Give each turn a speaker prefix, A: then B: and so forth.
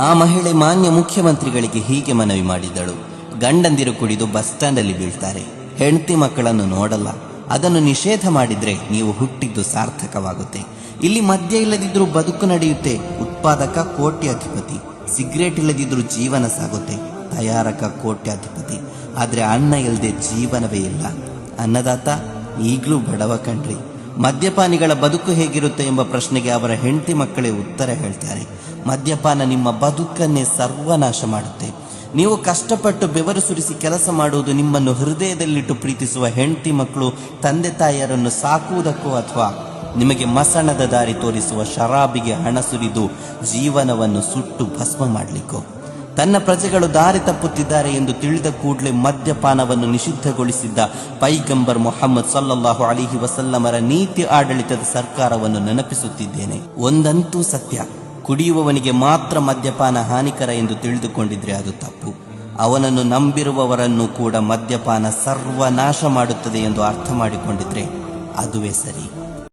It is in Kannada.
A: ಆ ಮಹಿಳೆ ಮಾನ್ಯ ಮುಖ್ಯಮಂತ್ರಿಗಳಿಗೆ ಹೀಗೆ ಮನವಿ ಮಾಡಿದ್ದಳು ಗಂಡಂದಿರು ಕುಡಿದು ಬಸ್ ಸ್ಟ್ಯಾಂಡಲ್ಲಿ ಬೀಳ್ತಾರೆ. ಹೆಂಡತಿ ಮಕ್ಕಳನ್ನು ನೋಡಲ್ಲ. ಅದನ್ನು ನಿಷೇಧ ಮಾಡಿದ್ರೆ ನೀವು ಹುಟ್ಟಿದ್ದು ಸಾರ್ಥಕವಾಗುತ್ತೆ. ಇಲ್ಲಿ ಮದ್ಯ ಇಲ್ಲದಿದ್ರೂ ಬದುಕು ನಡೆಯುತ್ತೆ. ಉತ್ಪಾದಕ, ಕೋಟ್ಯಾಧಿಪತಿ. ಸಿಗರೇಟ್ ಇಲ್ಲದಿದ್ರೂ ಜೀವನ ಸಾಗುತ್ತೆ. ತಯಾರಕ, ಕೋಟ್ಯಾಧಿಪತಿ. ಆದರೆ ಅನ್ನ ಇಲ್ಲದೆ ಜೀವನವೇ ಇಲ್ಲ. ಅನ್ನದಾತ ಈಗಲೂ ಬಡವ ಕಣ್ರಿ. ಮದ್ಯಪಾನಿಗಳ ಬದುಕು ಹೇಗಿರುತ್ತೆ ಎಂಬ ಪ್ರಶ್ನೆಗೆ ಅವರ ಹೆಂಡತಿ ಮಕ್ಕಳೇ ಉತ್ತರ ಹೇಳ್ತಾರೆ. ಮದ್ಯಪಾನ ನಿಮ್ಮ ಬದುಕನ್ನೇ ಸರ್ವನಾಶ ಮಾಡುತ್ತೆ. ನೀವು ಕಷ್ಟಪಟ್ಟು ಬೆವರು ಸುರಿಸಿ ಕೆಲಸ ಮಾಡುವುದು ನಿಮ್ಮನ್ನು ಹೃದಯದಲ್ಲಿಟ್ಟು ಪ್ರೀತಿಸುವ ಹೆಂಡತಿ ಮಕ್ಕಳು ತಂದೆ ತಾಯಿಯರನ್ನು ಸಾಕುವುದಕ್ಕೋ ಅಥವಾ ನಿಮಗೆ ಮಸಣದ ದಾರಿ ತೋರಿಸುವ ಶರಾಬಿಗೆ ಹಣ ಸುರಿದು ಜೀವನವನ್ನು ಸುಟ್ಟು ಭಸ್ಮ ಮಾಡಲಿಕ್ಕೋ. ತನ್ನ ಪ್ರಜೆಗಳು ದಾರಿ ತಪ್ಪುತ್ತಿದ್ದಾರೆ ಎಂದು ತಿಳಿದ ಕೂಡಲೇ ಮದ್ಯಪಾನವನ್ನು ನಿಷಿದ್ಧಗೊಳಿಸಿದ್ದ ಪೈಗಂಬರ್ ಮೊಹಮ್ಮದ್ ಸಲ್ಲಲ್ಲಾಹು ಅಲಿಹಿ ವಸಲ್ಲಮರ ನೀತಿ ಆಡಳಿತದ ಸರ್ಕಾರವನ್ನು ನೆನಪಿಸುತ್ತಿದ್ದೇನೆ. ಒಂದಂತೂ ಸತ್ಯ, ಕುಡಿಯುವವನಿಗೆ ಮಾತ್ರ ಮದ್ಯಪಾನ ಹಾನಿಕರ ಎಂದು ತಿಳಿದುಕೊಂಡಿದ್ರೆ ಅದು ತಪ್ಪು. ಅವನನ್ನು ನಂಬಿರುವವರನ್ನು ಕೂಡ ಮದ್ಯಪಾನ ಸರ್ವನಾಶ ಮಾಡುತ್ತದೆ ಎಂದು ಅರ್ಥ ಮಾಡಿಕೊಂಡಿದ್ರೆ ಅದುವೇ ಸರಿ.